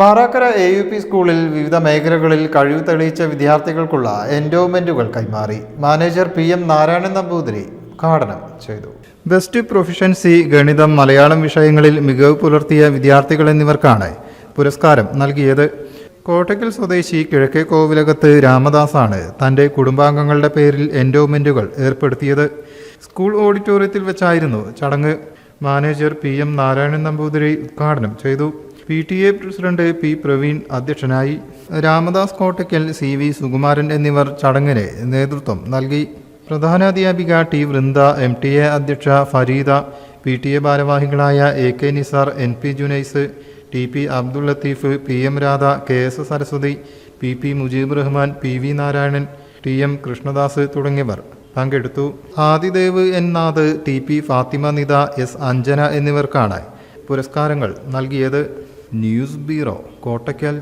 Marakkara A U P സ്കൂളിൽ വിവിധ മേഖലകളിൽ കഴിവ് തെളിയിച്ച വിദ്യാർത്ഥികൾക്കുള്ള എൻഡോമെന്റുകൾ കൈമാറി. Manager P M Narayanan Namboothiri ഉദ്ഘാടനം ചെയ്തു. ബെസ്റ്റ് പ്രൊഫഷൻസി ഗണിതം മലയാളം വിഷയങ്ങളിൽ മികവ് പുലർത്തിയ വിദ്യാർത്ഥികൾ എന്നിവർക്കാണ് പുരസ്കാരം നൽകിയത്. കോട്ടയ്ക്കൽ സ്വദേശി കിഴക്കേ കോവിലകത്ത് രാമദാസാണ് തന്റെ കുടുംബാംഗങ്ങളുടെ പേരിൽ എൻഡോമെന്റുകൾ ഏർപ്പെടുത്തിയത്. സ്കൂൾ ഓഡിറ്റോറിയത്തിൽ വെച്ചായിരുന്നു ചടങ്ങ്. Manager P M Narayanan Namboothiri ഉദ്ഘാടനം ചെയ്തു. P T A president P Praveen അധ്യക്ഷനായി രാമദാസ് കോട്ടയ്ക്കൽ സി വി സുകുമാരൻ എന്നിവർ ചടങ്ങിന് നേതൃത്വം നൽകി. പ്രധാനാധ്യാപിക T Vrinda M T A അധ്യക്ഷ ഫരീദ പി ടി എ ഭാരവാഹികളായ A K Nizar N P Junais T P Abdul Latheef P M Radha K S Saraswathi P P Mujeeb Rahman P V Narayanan T M Krishnadas തുടങ്ങിയവർ പങ്കെടുത്തു. Adidev N Nath T P Fathima Nitha S Anjana എന്നിവർക്കാണ് പുരസ്കാരങ്ങൾ നൽകിയത്. News bureau Kottakkal.